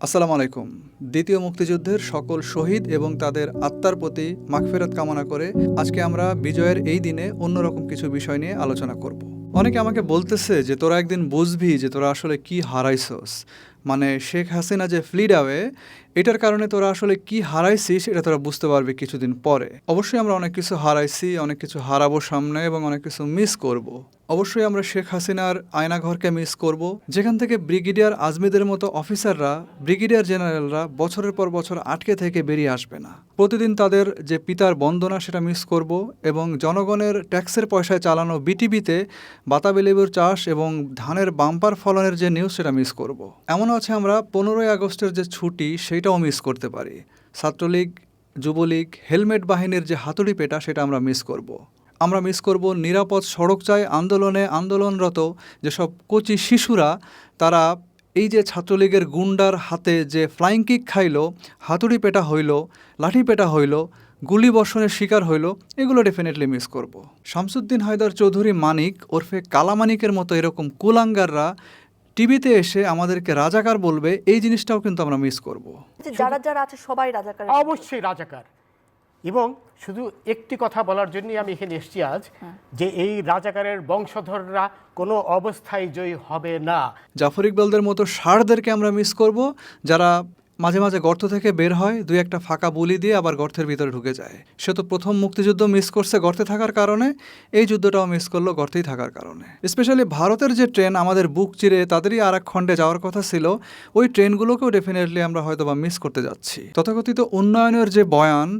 আসসালামু আলাইকুম। দ্বিতীয় মুক্তিযুদ্ধের সকল শহীদ এবং তাদের আত্মার প্রতি মাখফেরাত কামনা করে আজকে আমরা বিজয়ের এই দিনে অন্যরকম কিছু বিষয় নিয়ে আলোচনা করব। অনেকে আমাকে বলতেছে যে, তোরা একদিন বুঝবি যে তোরা আসলে কি হারাইছস? মানে শেখ হাসিনা যে ফ্লিড আওয়ে এটার কারণে তোরা আসলে কি হারাইছিস এটা তোরা বুঝতে পারবি কিছুদিন পরে অবশ্যই আমরা অনেক কিছু হারাইছি, অনেক কিছু হারাবো সামনে এবং অনেক কিছু মিস করব। অবশ্যই আমরা শেখ হাসিনার আয়নাঘরকে মিস করব যেখান থেকে ব্রিগেডিয়ার আজমিদের মতো অফিসাররা, ব্রিগেডিয়ার জেনারেলরা বছরের পর বছর আটকে থেকে বেরিয়ে আসবে না প্রতিদিন তাদের যে পিতার বন্দনা সেটা মিস করব এবং জনগণের ট্যাক্সের পয়সায় চালানো বিটিভিতে বাতাবি লেবুর চাষ এবং ধানের বাম্পার ফলনের যে নিউজ সেটা মিস করব। এমনও আছে আমরা পনেরোই আগস্টের যে ছুটি সেইটাও মিস করতে পারি ছাত্রলীগ, যুবলীগ হেলমেট বাহিনীর যে হাতুড়ি পেটা, সেটা আমরা মিস করব। আমরা মিস করব নিরাপদ সড়ক চাই, আন্দোলনে আন্দোলনরত যেসব কোচি শিশুরা, তারা এই যে ছাত্রলীগের গুন্ডার হাতে যে ফ্লাইং কিক খাইল, হাতুড়ি পেটা হইল, লাঠি পেটা হইল, গুলি বর্ষণের শিকার হইল, এগুলো ডেফিনেটলি মিস করব। শামসুদ্দিন হায়দার চৌধুরী মানিক ওরফে কালামানিকের মতো এরকম কুলাঙ্গাররা টিভিতে এসে আমাদেরকে রাজাকার বলবে এই জিনিসটাও কিন্তু আমরা মিস করব। যারা যারা আছে সবাই রাজাকার অবশ্যই রাজাকার এবং শুধু একটি কথা বলার জন্যই আমি এখানে এসেছি আজ হ্যাঁ। যে এই রাজাকারের বংশধররা কোনো অবস্থায় জয়ী হবে না জাফর ইকবালদের মতো সারদেরকে আমরা মিস করব যারা মাঝে মাঝে গর্ত থেকে বের হয়, দুই একটা ফাঁকা বুলি দিয়ে আবার গর্তের ভিতরে ঢুকে যায়। সে তো প্রথম মুক্তিযুদ্ধ মিস করছে গর্তে থাকার কারণে, এই যুদ্ধটাও মিস করল গর্তেই থাকার কারণে। স্পেশালি ভারতের যে ট্রেন আমাদের বুক চিরে তাদেরই আর খণ্ডে যাওয়ার কথা ছিল, ওই ট্রেনগুলোকেও ডেফিনেটলি আমরা হয়তো বা মিস করতে যাচ্ছি। তথাকথিত উন্নয়নের যে বয়ান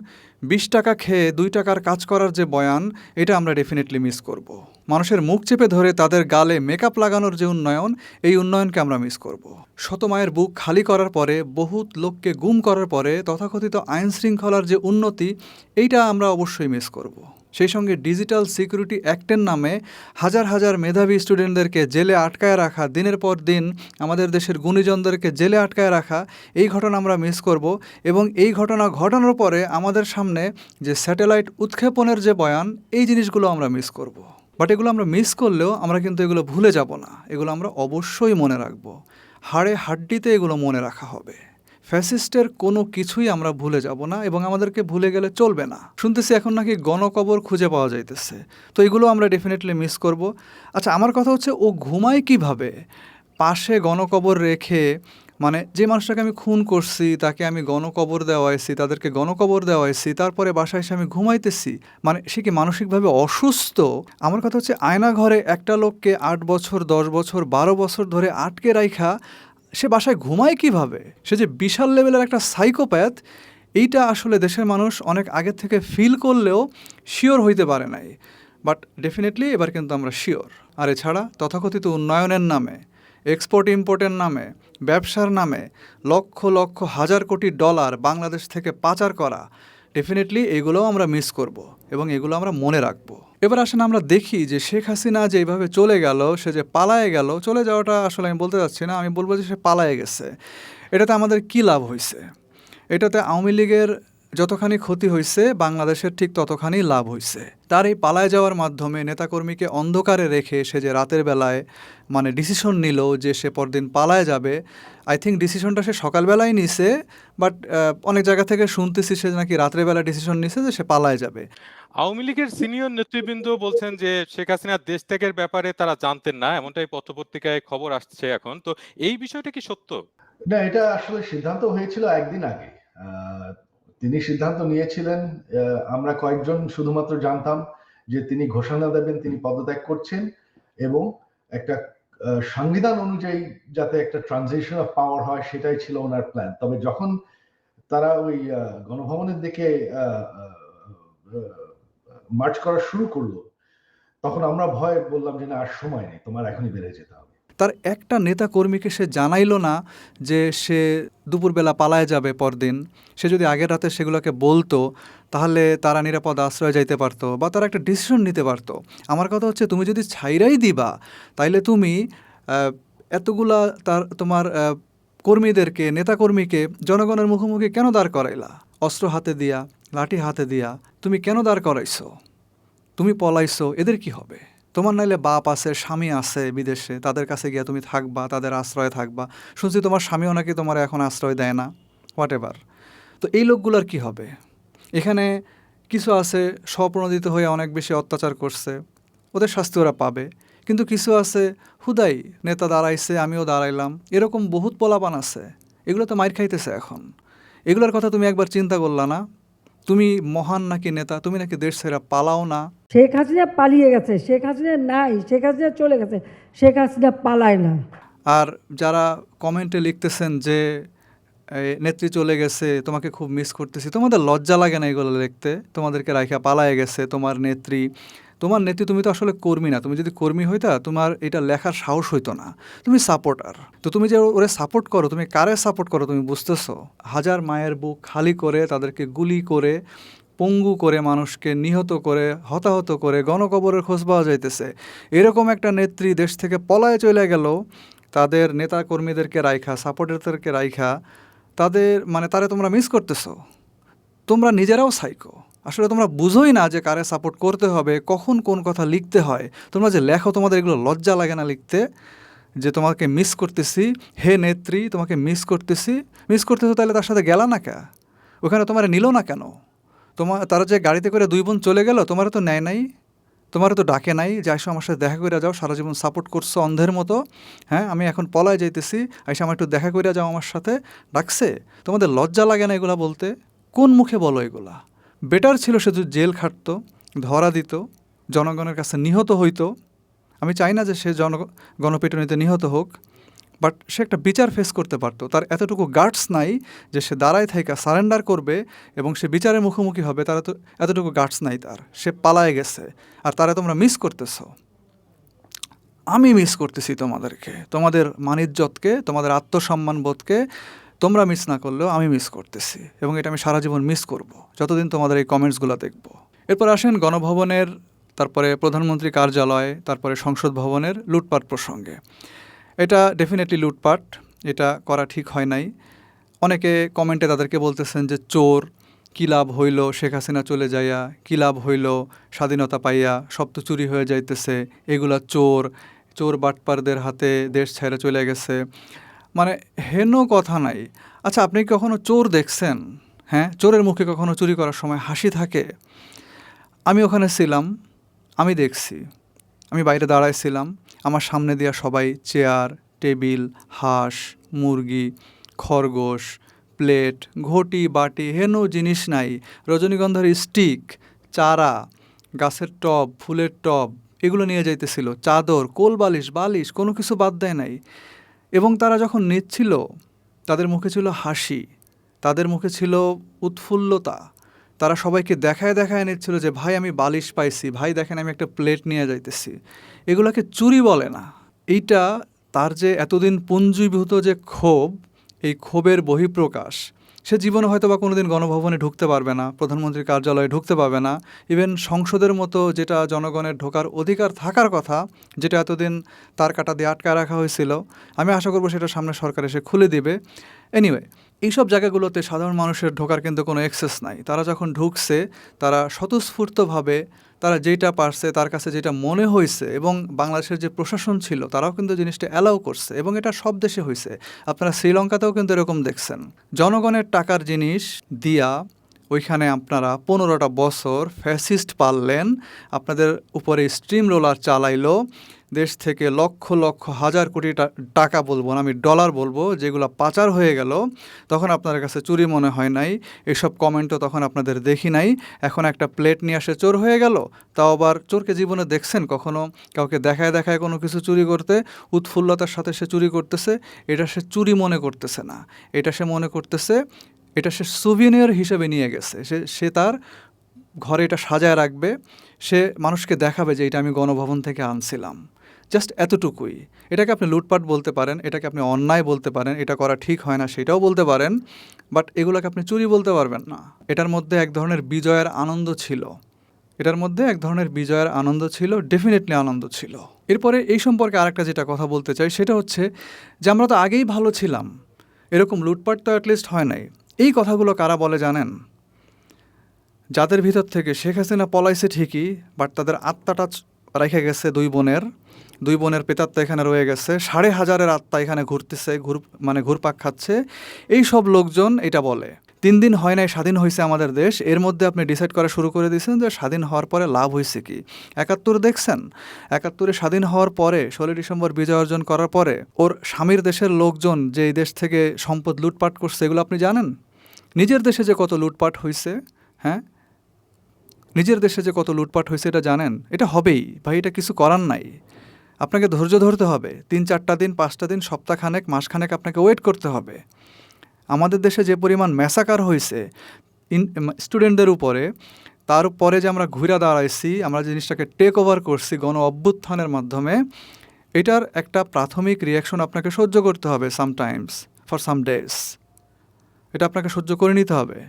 বিশ টাকা খেয়ে দুই টাকার কাজ করার যে বয়ান, এটা আমরা ডেফিনেটলি মিস করব। মানুষের মুখ চেপে ধরে তাদের গালে মেকআপ লাগানোর যে উন্নয়ন, এই উন্নয়নকে আমরা মিস করব। শত মায়ের বুক খালি করার পরে, বহুত লোককে গুম করার পরে, তথাকথিত আইন শৃঙ্খলার যে উন্নতি, এইটা আমরা অবশ্যই মিস করব। সেই সঙ্গে ডিজিটাল সিকিউরিটি অ্যাক্টের নামে হাজার হাজার মেধাবী স্টুডেন্টদেরকে জেলে আটকায় রাখা, দিনের পর দিন আমাদের দেশের গুণীজনদেরকে জেলে আটকায় রাখা, এই ঘটনা আমরা মিস করব এবং এই ঘটনা ঘটানোর পরে আমাদের সামনে যে স্যাটেলাইট উৎক্ষেপণের যে বয়ান, এই জিনিসগুলো আমরা মিস করব। বাট এগুলো আমরা মিস করলেও আমরা কিন্তু এগুলো ভুলে যাব না। এগুলো আমরা অবশ্যই মনে রাখব। হাড়ে হাড্ডিতে এগুলো মনে রাখা হবে। ফ্যাসিস্টের কোনো কিছুই আমরা ভুলে যাব না এবং আমাদেরকে ভুলে গেলে চলবে না। শুনতেছি এখন নাকি গণকবর খুঁজে পাওয়া যাইতেছে। তো এগুলো আমরা ডেফিনেটলি মিস করব। আচ্ছা আমার কথা হচ্ছে ও ঘুমায় কীভাবে? পাশে গণকবর রেখে মানে যে মানুষটাকে আমি খুন করছি, তাকে আমি গণকবর দেওয়াইছি, তাদেরকে গণকবর দেওয়াইছি, তারপরে বাসায় এসে আমি ঘুমাইতেছি মানে সে কি মানসিকভাবে অসুস্থ? আমার কথা হচ্ছে আয়না ঘরে একটা লোককে আট বছর, দশ বছর, বারো বছর ধরে আটকে রাইখা সে বাসায় ঘুমায় কীভাবে? সে যে বিশাল লেভেলের একটা সাইকোপ্যাথ, এইটা আসলে দেশের মানুষ অনেক আগের থেকে ফিল করলেও শিওর হইতে পারে নাই। বাট ডেফিনেটলি এবার কিন্তু আমরা শিওর। আর এছাড়া তথাকথিত উন্নয়নের নামে, এক্সপোর্ট, ইম্পোর্টের নামে, ব্যবসার নামে, লক্ষ লক্ষ হাজার কোটি ডলার বাংলাদেশ থেকে পাচার করা ডেফিনেটলি এগুলোও আমরা মিস করব এবং এগুলো আমরা মনে রাখব। এবার আসেন আমরা দেখি যে শেখ হাসিনা যে এইভাবে চলে গেল, সে যে পালায়ে গেল, চলে যাওয়াটা আসলে আমি বলতে চাচ্ছি না, আমি বলব যে সে পালায়ে গেছে। এটাতে আমাদের কি লাভ হয়েছে এটাতে আওয়ামী লীগের যতখানি ক্ষতি হয়েছে বাংলাদেশের ঠিক ততখানি লাভ হয়েছে তার এই পালায় যাওয়ার মাধ্যমে নেতাকর্মীকে অন্ধকারে রেখে সে যে রাতের বেলায় মানে ডিসিশন নিল যে সে পরদিন পালায় যাবে আই থিঙ্ক ডিসিশনটা সে সকালবেলায় নিছে বাট অনেক জায়গা থেকে শুনতেছি সে নাকি রাত্রের বেলা ডিসিশন নিছে যে সে পালায় যাবে। আওয়ামী লীগের সিনিয়র নেতৃবৃন্দ বলছেন যে শেখ হাসিনার দেশ ত্যাগের ব্যাপারে তারা জানতেন না এমনটাই পত্রপত্রিকায় খবর আসছে এখন। তো এই বিষয়টা কি সত্য? না এটা আসলে সিদ্ধান্ত হয়েছিল একদিন আগে। তিনি সিদ্ধান্ত নিয়েছিলেন আমরা কয়েকজন শুধুমাত্র জানতাম যে তিনি ঘোষণা দেবেন, তিনি পদত্যাগ করছেন এবং একটা সংবিধান অনুযায়ী যাতে একটা ট্রানজিশন অফ পাওয়ার হয়, সেটাই ছিল ওনার প্ল্যান তবে যখন তারা ওই গণভবনের দিকে মার্চ করা শুরু করল, তখন আমরা ভয় বললাম যে না, আর সময় নেই, তোমার এখনই বেড়ে যেতে হবে। তার একটা নেতা কর্মীকে সে জানাইলো না যে সে দুপুরবেলা পালায় যাবে পরদিন। সে যদি আগের রাতে সেগুলোকে বলতো, তাহলে তারা নিরাপদ আশ্রয় যাইতে পারতো বা তারা একটা ডিসিশন নিতে পারতো। আমার কথা হচ্ছে, তুমি যদি ছাইরাই দিবা, তাইলে তুমি এতগুলা তার, তোমার কর্মীদেরকে, নেতাকর্মীকে জনগণের মুখোমুখি কেন দাঁড় করাইলা? অস্ত্র হাতে দিয়া, লাঠি হাতে দিয়া, তুমি কেন দাঁড় করাইছো? তুমি পলাইছো, এদের কি হবে? তোমার নাইলে বাপ আছে, স্বামী আছে বিদেশে, তাদের কাছে গিয়ে তুমি থাকবা, তাদের আশ্রয়ে থাকবা। শুনছি তোমার স্বামীও নাকি তোমার এখন আশ্রয় দেয় না হোয়াট এভার তো এই লোকগুলোর কি হবে? এখানে কিছু আছে স্বপ্রণোদিত হয়ে অনেক বেশি অত্যাচার করছে, ওদের শাস্তি ওরা পাবে। কিন্তু কিছু আছে, হুদাই, নেতা দাঁড়াইছে, আমিও দাঁড়াইলাম, এরকম বহুত পোলাপান আছে, এগুলো তো মাইর খাইতেছে এখন। এগুলোর কথা তুমি একবার চিন্তা করলা না? তুমি মহান নাকি নেতা? তুমি নাকি দেশ সেরা পালাও না? শেখ হাসিনা পালিয়ে গেছে শেখ হাসিনা নাই শেখ হাসিনা চলে গেছে শেখ হাসিনা পালায় না। আর যারা কমেন্টে লিখতেছেন যে নেত্রী চলে গেছে তোমাকে খুব মিস করতেছি তোমাদের লজ্জা লাগে না এগুলো লিখতে? তোমাদেরকে রাইখা পালায় গেছে তোমার নেত্রী তোমার নেত্রী তুমি তো আসলে কর্মী না। তুমি যদি কর্মী হইতা, তোমার এটা লেখার সাহস হইতো না। তুমি সাপোর্টার তো তুমি যে ওরে সাপোর্ট করো, তুমি কারে সাপোর্ট করো তুমি বুঝতেছো? হাজার মায়ের বুক খালি করে তাদেরকে গুলি করে, পঙ্গু করে মানুষকে নিহত করে, হতাহত করে গণকবরের খোঁজ পাওয়া যাইতেছে। এরকম একটা নেত্রী দেশ থেকে পলায় চলে গেল। তাদের নেতা কর্মীদেরকে রাইখা সাপোর্টারদেরকে রাইখা, তাদের মানে তারে তোমরা মিস করতেছো। তোমরা নিজেরাও সাইকো আসলে তোমরা বুঝোই না যে কারে সাপোর্ট করতে হবে, কখন কোন কথা লিখতে হয়। তোমরা যে লেখো তোমাদের এগুলো লজ্জা লাগে না লিখতে, যে তোমাকে মিস করতেছি, হে নেত্রী, তোমাকে মিস করতেছি মিস করতেছো তাহলে তার সাথে গেলা না কে? ওখানে তোমার নিল না কেন? তোমার তারা যে গাড়িতে করে দুই বোন চলে গেল, তোমার তো নেয় নাই, তোমার তো ডাকে নাই, যে আইসো আমার সাথে দেখা করে যাও, সারা জীবন সাপোর্ট করছ অন্ধের মতো হ্যাঁ আমি এখন পলায় যাইতেছি, আইসা আমার একটু দেখা করে যাও আমার সাথে, ডাকছে? তোমাদের লজ্জা লাগে না এগুলা বলতে? কোন মুখে বলো এগুলা? বেটার ছিল সে জেল খাটতো, ধরা দিত, জনগণের কাছে নিহত হইতো। আমি চাই না যে সে জন, গণপিটুনিতে নিহত হোক বাট সে একটা বিচার ফেস করতে পারতো। তার এতটুকু গার্ডস নাই যে সে দাঁড়ায় থাইকা সারেন্ডার করবে এবং সে বিচারের মুখোমুখি হবে, তার তো এতটুকু গার্ডস নাই তার। সে পালায় গেছে। আর তারা তোমরা মিস করতেছো। আমি মিস করতেছি তোমাদেরকে। তোমাদের মানিজ্যতকে, তোমাদের আত্মসম্মান বোধকে তোমরা মিস না করলেও আমি মিস করতেছি এবং এটা আমি সারা জীবন মিস করব। যতদিন তোমাদের এই কমেন্টসগুলো দেখব। এরপর আসেন গণভবনের, তারপরে প্রধানমন্ত্রী কার্যালয়, তারপরে সংসদ ভবনের লুটপাট প্রসঙ্গে। এটা ডেফিনেটলি লুটপাট, এটা করা ঠিক হয় নাই। অনেকে কমেন্টে তাদেরকে বলতেছেন যে চোর, কী লাভ হইল, শেখ হাসিনা চলে যাইয়া, কী লাভ হইল, স্বাধীনতা পাইয়া, সব তো চুরি হয়ে যাইতেছে, এগুলা চোর চোর বাটপারদের হাতে দেশ ছেড়ে চলে গেছে। মানে হেন কথা নাই। আচ্ছা আপনি কখনো চোর দেখছেন? হ্যাঁ চোরের মুখে কখনো চুরি করার সময় হাসি থাকে? আমি ওখানে ছিলাম, আমি দেখছি। আমি বাইরে দাঁড়াইছিলাম আমার সামনে দেওয়া সবাই চেয়ার, টেবিল, হাঁস, মুরগি, খরগোশ, প্লেট, ঘটি, বাটি, হেন জিনিস নাই। রজনীগন্ধার স্টিক, চারা, গাছের টব, ফুলের টব, এগুলো নিয়ে যাইতেছিল। চাদর কোল বালিশ বালিশ, কোনো কিছু বাদ দেয় নাই। এবং তারা যখন নিচ্ছিল তাদের মুখে ছিল হাসি, তাদের মুখে ছিল উৎফুল্লতা। তারা সবাইকে দেখায় দেখায় নিচ্ছিল যে, ভাই, আমি বালিশ পাইছি। ভাই, দেখেন, আমি একটা প্লেট নিয়ে যাইতেছি। এগুলোকে চুরি বলে না। এইটা তার যে এতদিন পুঞ্জীভূত যে ক্ষোভ, এই ক্ষোভের বহিঃপ্রকাশ সে জীবনে হয়তো বা কোনোদিন গণভবনে ঢুকতে পারবে না, প্রধানমন্ত্রীর কার্যালয়ে ঢুকতে পারবে না। ইভেন সংসদের মতো যেটা জনগণের ঢোকার অধিকার থাকার কথা, যেটা এতদিন তার কাটা দিয়ে আটকা রাখা হয়েছিল, আমি আশা করব সেটা সামনে সরকার এসে খুলে দিবে। এনিওয়ে এইসব জায়গাগুলোতে সাধারণ মানুষের ঢোকার কিন্তু কোনো অ্যাক্সেস নাই। তারা যখন ঢুকছে, তারা স্বতঃস্ফূর্তভাবে তারা যেটা পারছে, তার কাছে যেটা মনে হয়েছে এবং বাংলাদেশের যে প্রশাসন ছিল, তারাও কিন্তু জিনিসটা অ্যালাউ করছে এবং এটা সব দেশে হয়েছে আপনারা শ্রীলঙ্কাতেও কিন্তু এরকম দেখছেন। জনগণের টাকার জিনিস দিয়া ওইখানে আপনারা পনেরোটা বছর ফ্যাসিস্ট পারলেন আপনাদের উপরে স্ট্রিম রোলার চালাইলো দেশ থেকে লক্ষ লক্ষ হাজার কোটি টাকা বলব না, আমি ডলার বলব, যেগুলো পাচার হয়ে গেল, তখন আপনাদের কাছে চুরি মনে হয় নাই। এসব কমেন্টও তখন আপনাদের দেখি নাই। এখন একটা প্লেট নিয়ে আসে, চোর হয়ে গেল। তাও আবার চোরকে জীবনে দেখছেন কখনো? কাউকে দেখায় দেখায় কোনো কিছু চুরি করতে, উৎফুল্লতার সাথে সে চুরি করতেছে, এটা সে চুরি মনে করতেছে না। এটা সে মনে করতেছে, এটা সে সুভিনিয়র হিসেবে নিয়ে গেছে। সে সে তার ঘরে এটা সাজায় রাখবে, সে মানুষকে দেখাবে যে এটা আমি গণভবন থেকে আনছিলাম। জাস্ট এতটুকুই। এটাকে আপনি লুটপাট বলতে পারেন, এটাকে আপনি অন্যায় বলতে পারেন, এটা করা ঠিক হয় না সেটাও বলতে পারেন, বাট এগুলোকে আপনি চুরি বলতে পারবেন না। এটার মধ্যে এক ধরনের বিজয়ের আনন্দ ছিল। এটার মধ্যে এক ধরনের বিজয়ের আনন্দ ছিল ডেফিনেটলি আনন্দ ছিল। এরপরে এই সম্পর্কে আরেকটা যেটা কথা বলতে চাই, সেটা হচ্ছে যে আমরা তো আগেই ভালো ছিলাম। এরকম লুটপাট তো অ্যাটলিস্ট হয় নাই। এই কথাগুলো কারা বলে জানেন? যাদের ভিতর থেকে শেখ হাসিনা পলাইছে ঠিকই, বাট তাদের আত্মাটা রেখে গেছে দুই বোনের। দুই বোনের পেতাত্তা এখানে রয়ে গেছে। সাড়ে হাজারের আত্মা এখানে ঘুরতেছে, ঘুর মানে ঘুরপাক খাচ্ছে। এই সব লোকজন এটা বলে, তিন দিন হয় নাই, স্বাধীন হয়েছে আমাদের দেশ। এর মধ্যে আপনি ডিসাইড করা শুরু করে দিয়েছেন যে স্বাধীন হওয়ার পরে লাভ হয়েছে কি? একাত্তর দেখছেন? একাত্তরে স্বাধীন হওয়ার পরে, ষোলোই ডিসেম্বর বিজয় অর্জন করার পরে, ওর স্বামীর দেশের লোকজন যে এই দেশ থেকে সম্পদ লুটপাট করছে, এগুলো আপনি জানেন? নিজের দেশে যে কত লুটপাট হয়েছে হ্যাঁ? নিজের দেশে যে কত লুটপাট হয়েছে এটা জানেন? এটা হবেই। ভাই, এটা কিছু করার নাই। আপনাকে ধৈর্য ধরতে হবে। তিন চারটা দিন, পাঁচটা দিন, সপ্তাহখানেক, মাসখানেক আপনাকে ওয়েট করতে হবে। আমাদের দেশে যে পরিমাণ ম্যাসাকার হয়েছে, ইন স্টুডেন্টদের উপরে, তার পরে যে আমরা ঘুরে দাঁড়াইছি, আমরা জিনিসটাকে টেক ওভার করছি গণ অভ্যুত্থানের মাধ্যমে, এটার একটা প্রাথমিক রিয়াকশন আপনাকে সহ্য করতে হবে সামটাইমস ফর সাম ডেজ এটা আপনাকে সহ্য করে নিতে হবে।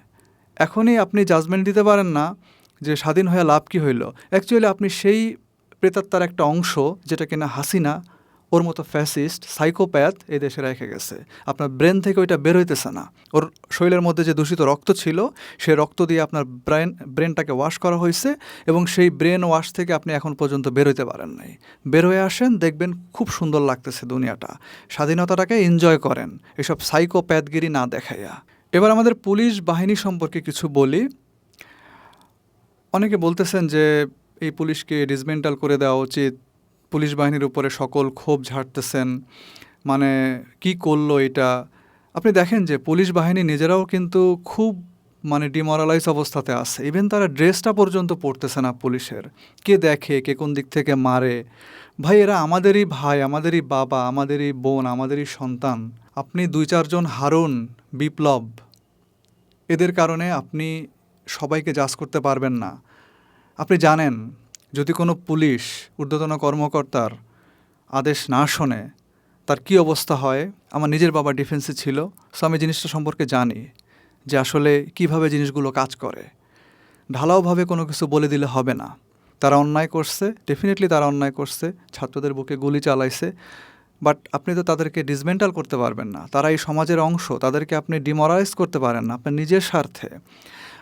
এখনই আপনি জাজমেন্ট দিতে পারেন না। যে স্বাধীন হয়ে লাভ কী হইল? অ্যাকচুয়ালি আপনি সেই প্রেতাত্মার একটা অংশ যেটা কিনা হাসিনা, ওর মতো ফ্যাসিস্ট সাইকোপ্যাথ এই দেশে রেখে গেছে। আপনার ব্রেন থেকে ওইটা বের হইতেছে না। ওর শরীরের মধ্যে যে দূষিত রক্ত ছিল সেই রক্ত দিয়ে আপনার ব্রেন ব্রেনটাকে ওয়াশ করা হয়েছে এবং সেই ব্রেন ওয়াশ থেকে আপনি এখন পর্যন্ত বের হইতে পারেন নাই। বের হয়ে আসেন, দেখবেন খুব সুন্দর লাগতেছে দুনিয়াটা। স্বাধীনতাটাকে এনজয় করেন, এসব সাইকোপ্যাথগিরি না দেখাইয়া। এবার আমাদের পুলিশ বাহিনী সম্পর্কে কিছু বলি। অনেকে বলতেছেন যে এই পুলিশকে ডিসমেন্টাল করে দেওয়া উচিত। পুলিশ বাহিনীর উপরে সকল ক্ষোভ ঝাড়তেছেন। মানে কি করল এটা? আপনি দেখেন যে পুলিশ বাহিনী নিজেরাও কিন্তু খুব মানে ডিমোরালাইজ অবস্থাতে আছে। ইভেন তারা ড্রেসটা পর্যন্ত পরতেছে না পুলিশের। কে দেখে, কে কোন দিক থেকে মারে? ভাই, এরা আমাদেরই ভাই, আমাদেরই বাবা, আমাদেরই বোন, আমাদেরই সন্তান। আপনি দুই চারজন হারুন, বিপ্লব। এদের কারণে আপনি সবাইকে জাজ করতে পারবেন না। আপনি জানেন, যদি কোনো পুলিশ ঊর্ধ্বতন কর্মকর্তার আদেশ না শোনে, তার কি অবস্থা হয়? আমার নিজের বাবা ডিফেন্সে ছিল সো আমি জিনিসটা সম্পর্কে জানি যে আসলে কীভাবে জিনিসগুলো কাজ করে। ঢালাওভাবে কোনো কিছু বলে দিলে হবে না। তারা অন্যায় করছে ডেফিনেটলি তারা অন্যায় করছে, ছাত্রদের বুকে গুলি চালাইছে বাট আপনি তো তাদেরকে ডিসমেন্টাল করতে পারবেন না। তারা এই সমাজের অংশ, তাদেরকে আপনি ডিমোরালাইজ করতে পারেন না, আপনার নিজের স্বার্থে।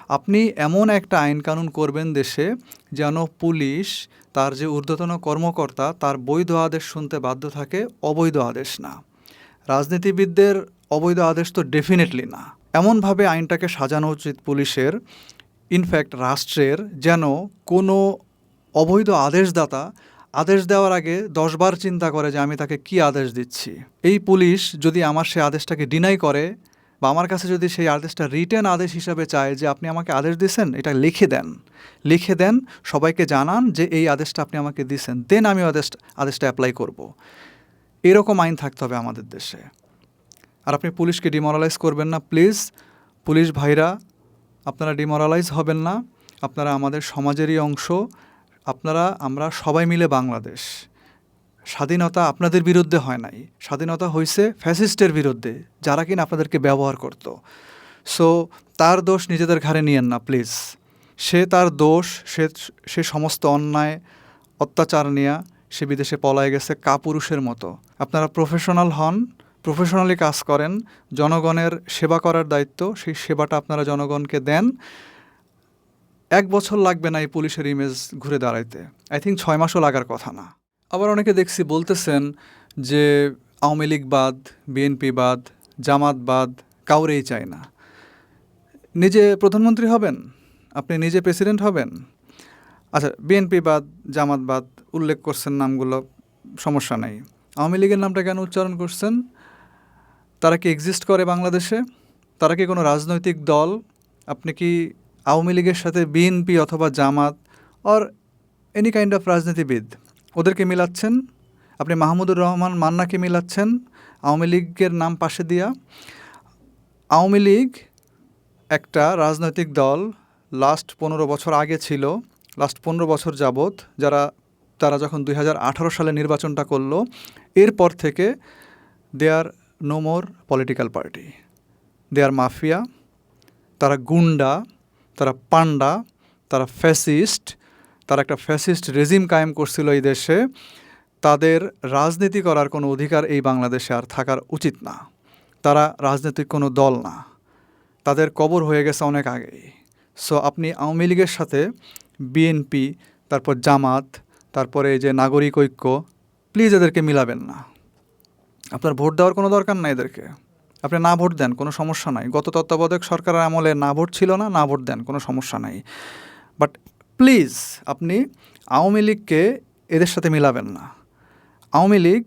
আপনি এমন একটা আইন কানুন করবেন দেশে যেন পুলিশ, তার যে ঊর্ধ্বতন কর্মকর্তা, তার বৈধ আদেশ শুনতে বাধ্য থাকে, অবৈধ আদেশ না। রাজনীতিবিদদের অবৈধ আদেশ তো ডেফিনেটলি না। এমনভাবে আইনটাকে সাজানো উচিত পুলিশের ইনফ্যাক্ট রাষ্ট্রের, যেন কোনো অবৈধ আদেশদাতা আদেশ দেওয়ার আগে দশবার চিন্তা করে যে আমি তাকে কি আদেশ দিচ্ছি। এই পুলিশ যদি আমার সে আদেশটাকে ডিনাই করে বা আমার কাছে যদি সেই আদেশটা রিটেন আদেশ হিসাবে চায় যে আপনি আমাকে আদেশ দিয়েছেন, এটা লিখে দেন। লিখে দেন, সবাইকে জানান যে এই আদেশটা আপনি আমাকে দিয়েছেন দেন আমি আদেশ আদেশটা অ্যাপ্লাই করব। এরকম আইন থাকতে হবে আমাদের দেশে। আর আপনি পুলিশকে ডিমোরালাইজ করবেন না প্লিজ পুলিশ ভাইরা, আপনারা ডিমোরালাইজ হবেন না। আপনারা আমাদের সমাজেরই অংশ। আপনারা, আমরা সবাই মিলে বাংলাদেশ। স্বাধীনতা আপনাদের বিরুদ্ধে হয় নাই। স্বাধীনতা হয়েছে ফ্যাসিস্টের বিরুদ্ধে, যারা কিনা আপনাদেরকে ব্যবহার করত। সো তার দোষ নিজেদের ঘাড়ে নিয়েন না প্লিজ সে তার দোষ, সে সে সমস্ত অন্যায়, অত্যাচার নিয়ে সে বিদেশে পলায় গেছে কাপুরুষের মতো। আপনারা প্রফেশনাল হন প্রফেশনালি কাজ করেন, জনগণের সেবা করার দায়িত্ব, সেই সেবাটা আপনারা জনগণকে দেন। এক বছর লাগবে না এই পুলিশের ইমেজ ঘুরে দাঁড়াইতে। আই থিঙ্ক ছয় মাসও লাগার কথা না। আবার অনেকে দেখছি বলতেছেন যে আওয়ামী লীগ বাদ, বিএনপি বাদ, জামাত বাদ, কাউরেই চায় না। নিজে প্রধানমন্ত্রী হবেন? আপনি নিজে প্রেসিডেন্ট হবেন? আচ্ছা বিএনপি বাদ, জামাত বাদ, উল্লেখ করছেন নামগুলো, সমস্যা নেই। আওয়ামী লীগের নামটা কেন উচ্চারণ করছেন? তারা কি এক্সিস্ট করে বাংলাদেশে? তারা কি কোনো রাজনৈতিক দল? আপনি কি আওয়ামী লীগের সাথে বিএনপি অথবা Jamaat? Or any kind of রাজনীতিবিদ? ওদেরকে মিলাচ্ছেন। আপনি মাহমুদুর রহমান মান্নাকে মিলাচ্ছেন। আওয়ামী লীগের নাম পাশে দিয়া। আওয়ামী লীগ একটা রাজনৈতিক দল লাস্ট পনেরো বছর আগে ছিল। লাস্ট পনেরো বছর যাবৎ যারা, তারা যখন দুই হাজার আঠারো সালে নির্বাচনটা করল, এরপর থেকে they are no more political party they are mafia তারা গুন্ডা, তারা পান্ডা, তারা ফ্যাসিস্ট তারা একটা ফ্যাসিস্ট রেজিম কায়েম করছিল এই দেশে, তাদের রাজনীতি করার কোনো অধিকার এই বাংলাদেশে আর থাকার উচিত না। তারা রাজনৈতিক কোনো দল না। তাদের কবর হয়ে গেছে অনেক আগেই। সো আপনি আওয়ামী লীগের সাথে বিএনপি তারপর জামাত, তারপরে এই যে নাগরিক ঐক্য প্লিজ এদেরকে মিলাবেন না। আপনার ভোট দেওয়ার কোনো দরকার নাই এদেরকে। আপনি না ভোট দেন, কোনো সমস্যা নাই। গত তত্ত্বাবধায়ক সরকারের আমলে না ভোট ছিল না না ভোট দেন, কোনো সমস্যা নাই। বাট প্লিজ আপনি আওয়ামী লীগকে এদের সাথে মিলাবেন না। আওয়ামী লীগ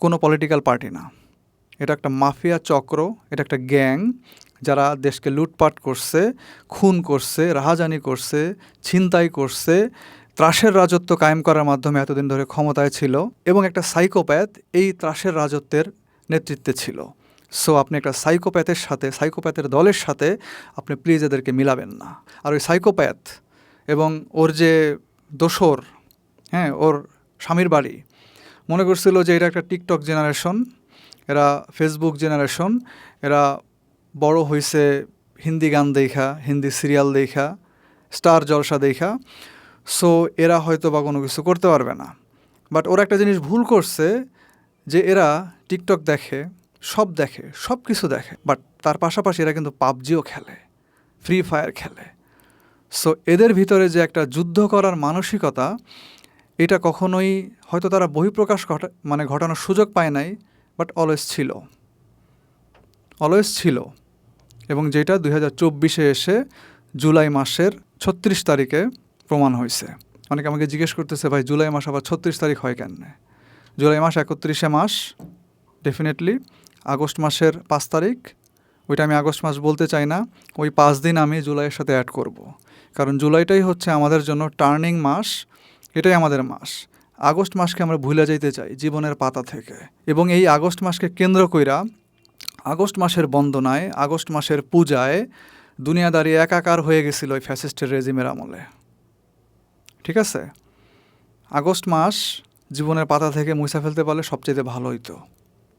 কোনো পলিটিক্যাল পার্টি না। এটা একটা মাফিয়া চক্র, এটা একটা গ্যাং যারা দেশকে লুটপাট করছে, খুন করছে, রাহাজানি করছে, ছিনতাই করছে, ত্রাসের রাজত্ব কায়েম করার মাধ্যমে এতদিন ধরে ক্ষমতায় ছিল এবং একটা সাইকোপ্যাথ এই ত্রাসের রাজত্বের নেতৃত্বে ছিল। সো আপনি একটা সাইকোপ্যাথের সাথে সাইকোপ্যাথের দলের সাথে আপনি প্লিজ এদেরকে মিলাবেন না। আর ওই সাইকোপ্যাথ এবং ওর যে দোসর হ্যাঁ ওর স্বামীর বাড়ি, মনে করছিল যে এটা একটা টিকটক জেনারেশন, এরা ফেসবুক জেনারেশন, এরা বড় হয়েছে হিন্দি গান দেখা, হিন্দি সিরিয়াল দেখা, স্টার জলসা দেখা, সো এরা হয়তো বা কোনো কিছু করতে পারবে না। বাট ওরা একটা জিনিস ভুল করছে যে এরা টিকটক দেখে, সব দেখে, সব কিছু দেখে, বাট তার পাশাপাশি এরা কিন্তু পাবজিও খেলে, ফ্রি ফায়ার খেলে। সো এদের ভিতরে যে একটা যুদ্ধ করার মানসিকতা, এটা কখনোই হয়তো তারা বহিঃপ্রকাশ ঘটা মানে ঘটানোর সুযোগ পায় নাই বাট অলওয়েজ ছিল। অলওয়েজ ছিল। এবং যেটা দুই হাজার চব্বিশে এসে জুলাই মাসের ছত্রিশ তারিখে প্রমাণ হয়েছে। অনেকে আমাকে জিজ্ঞেস করতেছে, ভাই, জুলাই মাস আবার ছত্রিশ তারিখ হয় কেন? জুলাই মাস একত্রিশে মাস ডেফিনেটলি আগস্ট মাসের পাঁচ তারিখ। ওইটা আমি আগস্ট মাস বলতে চাই না। ওই পাঁচ দিন আমি জুলাইয়ের সাথে অ্যাড করব। কারণ জুলাইটাই হচ্ছে আমাদের জন্য টার্নিং মাস, এটাই আমাদের মাস। আগস্ট মাসকে আমরা ভুলে যাইতে চাই জীবনের পাতা থেকে। এবং এই আগস্ট মাসকে কেন্দ্র কইরা আগস্ট মাসের বন্দনায়, আগস্ট মাসের পূজায় দুনিয়াদারি একাকার হয়ে গেছিল ওই ফ্যাসিস্টের রেজিমের আমলে। ঠিক আছে? আগস্ট মাস জীবনের পাতা থেকে মুছা ফেলতে পারলে সবচেয়ে ভালো হইতো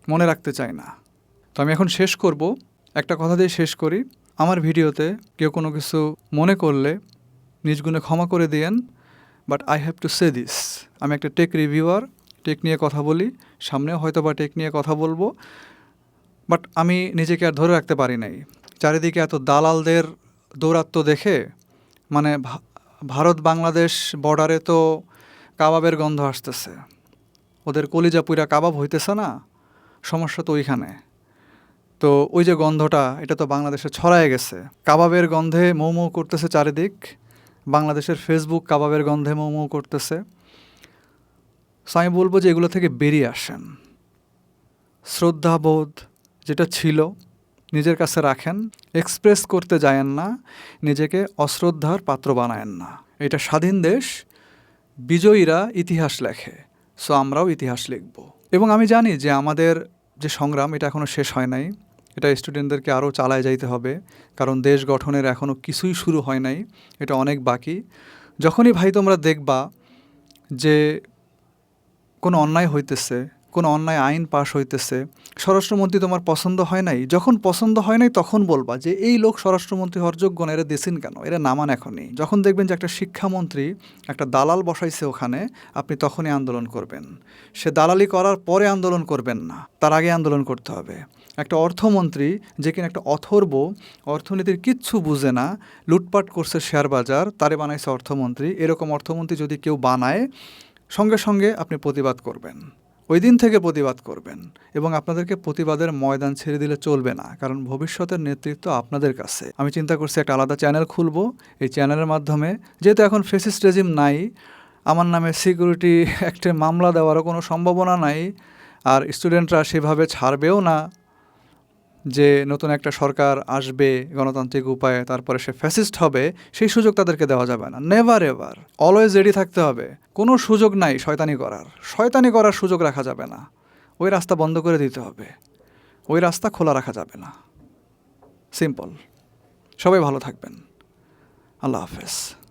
মনে রাখতে চাই না। তো আমি এখন শেষ করব। একটা কথা দিয়ে শেষ করি। আমার ভিডিওতে কেউ কোনো কিছু মনে করলে নিজ গুণে ক্ষমা করে দিয়েন but I have to say this আমি একটা টেক রিভিউয়ার টেক নিয়ে কথা বলি সামনেও হয়তো বা টেক নিয়ে কথা বলব বাট আমি নিজেকে আর ধরে রাখতে পারি নাই। চারিদিকে এত দালালদের দৌরাত্ম্য দেখে মানে ভারত বাংলাদেশ বর্ডারে তো কাবাবের গন্ধ আসতেছে। ওদের কলিজা পুইরা কাবাব হইতেছে না, সমস্যা তো ওইখানে। তো ওই যে গন্ধটা, এটা তো বাংলাদেশে ছড়ায় গেছে। কাবাবের গন্ধে মৌ মৌ করতেছে চারিদিক। বাংলাদেশের ফেসবুক কাবাবের গন্ধে মৌ মৌ করতেছে। সো আমি বলব যে এগুলো থেকে বেরিয়ে আসেন। শ্রদ্ধাবোধ যেটা ছিল, নিজের কাছে রাখেন এক্সপ্রেস করতে যায়েন না, নিজেকে অশ্রদ্ধার পাত্র বানায়েন না। এটা স্বাধীন দেশ, বিজয়ীরা ইতিহাস লেখে সো আমরাও ইতিহাস লিখব। এবং আমি জানি যে আমাদের যে সংগ্রাম, এটা এখনও শেষ হয় নাই। এটা স্টুডেন্টদেরকে আরও চালায় যাইতে হবে, কারণ দেশ গঠনের এখনও কিছুই শুরু হয় নাই, এটা অনেক বাকি। যখনই ভাই তোমরা দেখবা যে কোনো অন্যায় হইতেছে, কোনো অন্যায় আইন পাশ হইতেছে, স্বরাষ্ট্রমন্ত্রী তোমার পছন্দ হয় নাই, যখন পছন্দ হয় নাই তখন বলবা যে এই লোক স্বরাষ্ট্রমন্ত্রী হওয়ার যোগ্য না, এরা দেশেন কেন? এরা নামান এখনই। যখন দেখবেন যে একটা শিক্ষামন্ত্রী, একটা দালাল বসাইছে ওখানে, আপনি তখনই আন্দোলন করবেন। সে দালালি করার পরে আন্দোলন করবেন না, তার আগে আন্দোলন করতে হবে। একটা অর্থমন্ত্রী যে কিনা একটা অথর্ব, অর্থনীতির কিচ্ছু বুঝে না, লুটপাট করছে শেয়ার বাজার, তারে বানাইছে অর্থমন্ত্রী। এরকম অর্থমন্ত্রী যদি কেউ বানায়, সঙ্গে সঙ্গে আপনি প্রতিবাদ করবেন। ওই দিন থেকে প্রতিবাদ করবেন এবং আপনাদেরকে প্রতিবাদের ময়দান ছেড়ে দিলে চলবে না, কারণ ভবিষ্যতের নেতৃত্ব আপনাদের কাছে। আমি চিন্তা করছি একটা আলাদা চ্যানেল খুলবো। এই চ্যানেলের মাধ্যমে, যেহেতু এখন ফেসিস্ট রেজিম নাই, আমার নামে সিকিউরিটি একটা মামলা দেওয়ারও কোনো সম্ভাবনা নাই, আর স্টুডেন্টরা সেভাবে ছাড়বেও না যে নতুন একটা সরকার আসবে, গণতান্ত্রিক উপায়ে, তারপরে সে ফ্যাসিস্ট হবে, সেই সুযোগ তাদেরকে দেওয়া যাবে না। নেভার এভার অলওয়েজ রেডি থাকতে হবে। কোনো সুযোগ নাই শয়তানি করার। শয়তানি করার সুযোগ রাখা যাবে না। ওই রাস্তা বন্ধ করে দিতে হবে। ওই রাস্তা খোলা রাখা যাবে না। সিম্পল সবাই ভালো থাকবেন। আল্লাহ হাফেজ।